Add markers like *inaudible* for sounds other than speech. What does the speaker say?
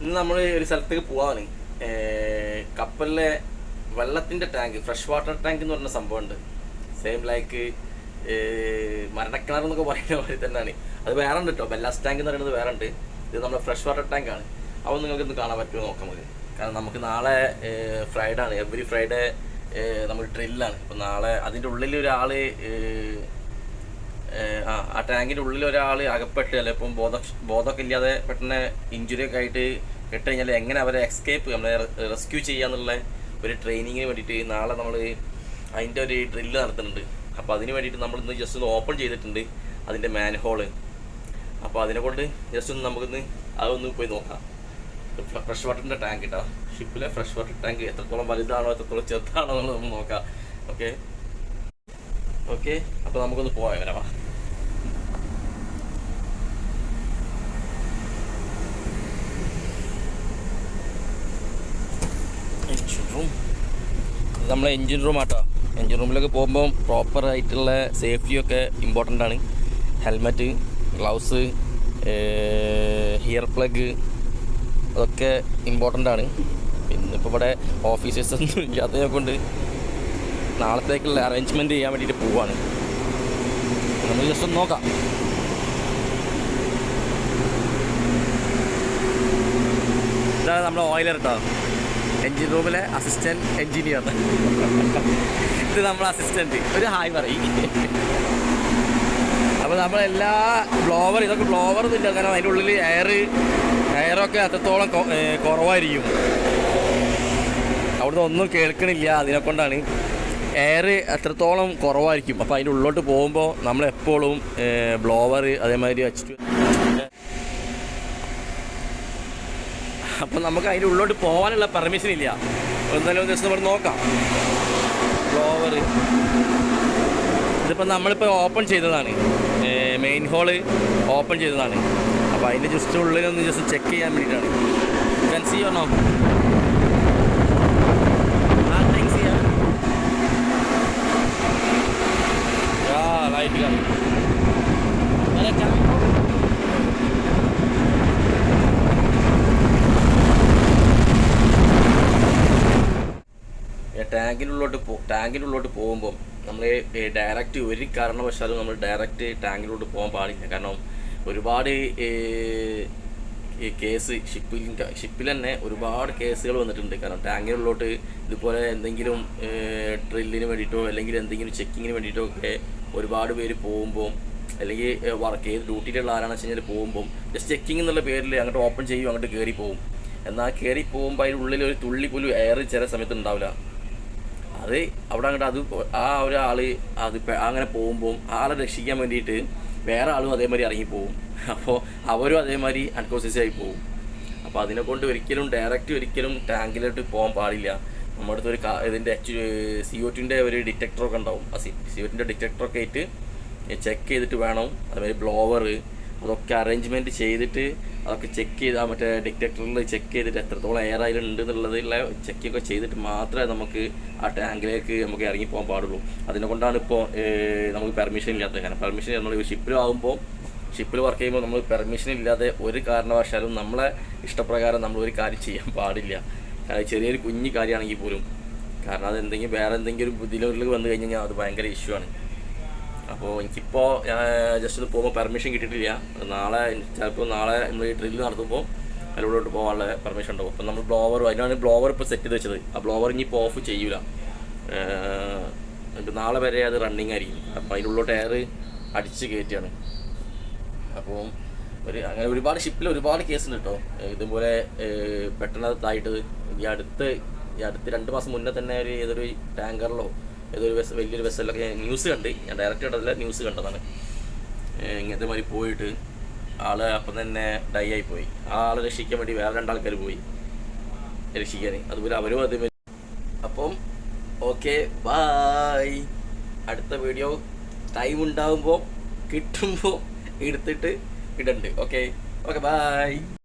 ഇന്ന് നമ്മൾ ഒരു സ്ഥലത്തേക്ക് പോവാണ്. കപ്പലിലെ വെള്ളത്തിന്റെ ടാങ്ക് ഫ്രഷ് വാട്ടർ ടാങ്ക് എന്ന് പറഞ്ഞ സംഭവമുണ്ട്. സെയിം ലൈക്ക് മരണക്കിണർ എന്നൊക്കെ പറയുന്ന പോലെ തന്നെയാണ്. അത് വേറെ ഉണ്ട് കേട്ടോ ബെല്ലാസ് ടാങ്ക് എന്ന് പറയുന്നത് വേറെ ഉണ്ട് ഇത് നമ്മുടെ ഫ്രഷ് വാട്ടർ ടാങ്ക് ആണ്. അപ്പോൾ നിങ്ങൾക്ക് ഇന്ന് കാണാൻ പറ്റുമോ നോക്കാം നമുക്ക്. കാരണം നമുക്ക് നാളെ ഫ്രൈഡേ ആണ്. എവറി ഫ്രൈഡേ നമ്മൾ ഡ്രില്ലാണ് അപ്പോൾ നാളെ അതിന്റെ ഉള്ളിൽ ഒരാൾ ആ ടാങ്കിന്റെ ഉള്ളിൽ ഒരാൾ അകപ്പെട്ട് ചിലപ്പം ബോധ ബോധമൊക്കെ ഇല്ലാതെ പെട്ടെന്ന് ഇഞ്ചുറി ഒക്കെ ആയിട്ട് ഇട്ട് കഴിഞ്ഞാൽ എങ്ങനെ അവരെ എക്സ്കേപ്പ് നമ്മളെ റെസ്ക്യൂ ചെയ്യാന്നുള്ള ഒരു ട്രെയിനിങ്ങിന് വേണ്ടിയിട്ട് നാളെ നമ്മൾ അതിന്റെ ഒരു ഡ്രില്ല് നടത്തുന്നുണ്ട്. അപ്പോൾ അതിന് വേണ്ടിയിട്ട് നമ്മൾ ഇന്ന് ജസ്റ്റ് ഒന്ന് ഓപ്പൺ ചെയ്തിട്ടുണ്ട് അതിന്റെ മാൻഹോൾ അപ്പോൾ അതിനെക്കൊണ്ട് ജസ്റ്റ് ഒന്ന് നമുക്കൊന്ന് അതൊന്ന് പോയി നോക്കാം. ഫ്രഷ് വാട്ടറിന്റെ ടാങ്ക് കേട്ടോ ഷിപ്പിലെ ഫ്രഷ് വാട്ടർ ടാങ്ക് എത്രത്തോളം വലുതാണോ എത്രത്തോളം ചെറുതാണോ എന്നുള്ളത് നമുക്ക് നോക്കാം. ഓക്കെ ഓക്കെ അപ്പോൾ നമുക്കൊന്ന് പോയാൽ വരാം എഞ്ചിൻ റൂം നമ്മളെ എഞ്ചിൻ റൂം ആട്ടോ. എഞ്ചിൻ റൂമിലൊക്കെ പോകുമ്പോൾ പ്രോപ്പർ ആയിട്ടുള്ള സേഫ്റ്റി ഒക്കെ ഇമ്പോർട്ടന്റ് ആണ്. ഹെൽമെറ്റ് ഗ്ലൗസ് ഹിയർ പ്ലഗ് അതൊക്കെ ഇമ്പോർട്ടന്റ് ആണ്. പിന്നെ ഇപ്പോൾ ഇവിടെ ഓഫീസേഴ്സ് ഒന്നും ഇല്ലാത്തതിനെ കൊണ്ട് നാളത്തേക്കുള്ള അറേഞ്ച്മെന്റ് ചെയ്യാൻ വേണ്ടിയിട്ട് പോവാണ്. നമ്മൾ ജസ്റ്റ് ഒന്ന് നോക്കാം. ഇതാണ് നമ്മുടെ ഓയിലർ കേട്ടോ എൻജിൻ റൂമിലെ അസിസ്റ്റന്റ് എൻജിനീയർ ഇത് നമ്മുടെ അസിസ്റ്റന്റ് ഒരു ഹായ് പറയും. അപ്പോൾ നമ്മളെല്ലാ ബ്ലോവർ ഇതൊക്കെ ബ്ലോവർ ഇല്ല കാരണം അതിന്റെ ഉള്ളിൽ എയർ എയറൊക്കെ അത്രത്തോളം കുറവായിരിക്കും. അവിടുന്ന് ഒന്നും കേൾക്കണില്ല അതിനെ കൊണ്ടാണ് എയർ അത്രത്തോളം കുറവായിരിക്കും. അപ്പോൾ അതിന്റെ ഉള്ളോട്ട് പോകുമ്പോൾ നമ്മൾ എപ്പോഴും ബ്ലോവർ അതേമാതിരി വെച്ചിട്ട് അപ്പം നമുക്ക് അതിന്റെ ഉള്ളോട്ട് പോകാനുള്ള പെർമിഷൻ ഇല്ല. എന്തായാലും ദിവസം നമ്മൾ നോക്കാം. ബ്ലോവർ ഇതിപ്പോൾ നമ്മളിപ്പോൾ ഓപ്പൺ ചെയ്തതാണ്. മെയിൻ ഹോൾ ഓപ്പൺ ചെയ്തതാണ്. അപ്പോൾ അതിന്റെ ജസ്റ്റ് ഉള്ളിലൊന്ന് ജസ്റ്റ് ചെക്ക് ചെയ്യാൻ വേണ്ടിയിട്ടാണ്. കൻ സി ഓണോ ആ താങ്ക്സ് ചെയ്യാം ആ ലൈറ്റ് കാണും ടാങ്കിനുള്ളോട്ട് പോ ടാങ്കിനുള്ളോട്ട് പോകുമ്പോൾ നമ്മൾ ഡയറക്റ്റ് ഒരു കാരണവശാലും നമ്മൾ ഡയറക്റ്റ് ടാങ്കിലോട്ട് പോകാൻ പാടില്ല. കാരണം ഒരുപാട് കേസ് ഷിപ്പിൽ ഷിപ്പിൽ തന്നെ ഒരുപാട് കേസുകൾ വന്നിട്ടുണ്ട്. കാരണം ടാങ്കിനുള്ളോട്ട് ഇതുപോലെ എന്തെങ്കിലും ഡ്രില്ലിന് വേണ്ടിയിട്ടോ അല്ലെങ്കിൽ എന്തെങ്കിലും ചെക്കിങ്ങിന് വേണ്ടിയിട്ടോ ഒക്കെ ഒരുപാട് പേര് പോകുമ്പോൾ അല്ലെങ്കിൽ വർക്ക് ചെയ്ത് ഡ്യൂട്ടിയിലുള്ള ആരാണെന്ന് വെച്ച് കഴിഞ്ഞാൽ പോകുമ്പോൾ ജസ്റ്റ് ചെക്കിംഗ് എന്നുള്ള പേരിൽ അങ്ങോട്ട് ഓപ്പൺ ചെയ്യും അങ്ങോട്ട് കയറി പോകും എന്നാൽ കയറി പോകുമ്പോൾ അതിനുള്ളിൽ ഒരു തുള്ളി പോലും എയർ ചില സമയത്ത് ഉണ്ടാവില്ല. അത് അവിടെ അങ്ങോട്ട് അത് ആ ഒരാൾ അത് അങ്ങനെ പോകുമ്പോൾ ആളെ രക്ഷിക്കാൻ വേണ്ടിയിട്ട് വേറെ ആളും അതേമാതിരി ഇറങ്ങിപ്പോവും. *laughs* അപ്പോൾ അവരും അതേമാതിരി അൺകോൺഷ്യസ് ആയി പോകും അപ്പോൾ അതിനെ കൊണ്ട് ഒരിക്കലും ഡയറക്റ്റ് ഒരിക്കലും ടാങ്കിലോട്ട് പോകാൻ പാടില്ല. നമ്മുടെ അടുത്ത് ഒരു ഇതിന്റെ സി ഒ ടിന്റെ ഒരു ഡിറ്റക്ടറൊക്കെ ഉണ്ടാവും. ആ സി സി ഒ ടിന്റെ ഡിറ്റക്ടറൊക്കെ ആയിട്ട് ചെക്ക് ചെയ്തിട്ട് വേണം. അതേമാതിരി ബ്ലോവർ അതൊക്കെ അറേഞ്ച്മെന്റ് ചെയ്തിട്ട് അതൊക്കെ ചെക്ക് ചെയ്ത് മറ്റേ ഡിറ്റക്ടറിൽ ചെക്ക് ചെയ്തിട്ട് എത്രത്തോളം എയർ അതിലുണ്ട് എന്നുള്ളതുള്ള ചെക്കൊക്കെ ചെയ്തിട്ട് മാത്രമേ നമുക്ക് ആ ടാങ്കിലേക്ക് നമുക്ക് ഇറങ്ങി പോകാൻ പാടുള്ളൂ. അതിനെ കൊണ്ടാണ് ഇപ്പോൾ നമുക്ക് പെർമിഷൻ ഇല്ലാത്തത്. കാരണം പെർമിഷൻ നമ്മൾ ഷിപ്പിലാകുമ്പോൾ ഷിപ്പിൽ വർക്ക് ചെയ്യുമ്പോൾ നമ്മൾ പെർമിഷൻ ഇല്ലാതെ ഒരു കാരണവശാലും നമ്മളെ ഇഷ്ടപ്രകാരം നമ്മൾ ഒരു കാര്യം ചെയ്യാൻ പാടില്ല. കാരണം ചെറിയൊരു കുഞ്ഞു കാര്യമാണെങ്കിൽ പോലും. കാരണം അത് എന്തെങ്കിലും വേറെ എന്തെങ്കിലും ബുദ്ധിമുട്ടുകൾ വന്നു കഴിഞ്ഞാൽ അത് ഭയങ്കര ഇഷ്യൂ ആണ്. അപ്പോൾ എനിക്കിപ്പോൾ ജസ്റ്റ് ഒന്ന് പോകുമ്പോൾ പെർമിഷൻ കിട്ടിയിട്ടില്ല. നാളെ ചിലപ്പോൾ നാളെ നമ്മൾ ഈ ഡ്രില്ല് നടത്തുമ്പോൾ അതിലൂടെ പോകാനുള്ള പെർമിഷൻ ഉണ്ടാവും. അപ്പോൾ നമ്മൾ ബ്ലോവർ അതിനാണ് ബ്ലോവർ ഇപ്പോൾ സെറ്റ് ചെയ്ത് വെച്ചത്. ആ ബ്ലോവർ ഇനി ഇപ്പോൾ ഓഫ് ചെയ്യൂല. നാളെ വരെ അത് റണ്ണിങ് ആയിരിക്കും. അപ്പം അതിനുള്ളോട്ട് എയർ അടിച്ച് കയറ്റിയാണ് അപ്പോൾ ഒരു അങ്ങനെ ഒരുപാട് ഷിപ്പിൽ ഒരുപാട് കേസ് ഉണ്ട് കേട്ടോ. ഇതുപോലെ പെട്ടെന്ന് ഇതായിട്ട് ഈ അടുത്ത് ഈ അടുത്ത് രണ്ട് മാസം മുന്നേ തന്നെ ഒരു ഏതൊരു ടാങ്കറിലോ ഏതൊരു വെസ് വലിയൊരു ബസ്സിലൊക്കെ ഞാൻ ന്യൂസ് കണ്ട്. ഞാൻ ഡയറക്റ്റ് കണ്ടതല്ല ന്യൂസ് കണ്ടതാണ്. ഇങ്ങനത്തെ മാതിരി പോയിട്ട് ആൾ അപ്പം തന്നെ ഡൈ ആയി പോയി. ആ ആളെ രക്ഷിക്കാൻ വേണ്ടി വേറെ രണ്ടാൾക്കാർ പോയി രക്ഷിക്കാൻ അതുപോലെ അവരും അതേമാതിരി. അപ്പം ഓക്കെ ബായ് അടുത്ത വീഡിയോ ടൈം ഉണ്ടാകുമ്പോൾ കിട്ടുമ്പോൾ എടുത്തിട്ട് ഇടണ്ട്. Okay okay bye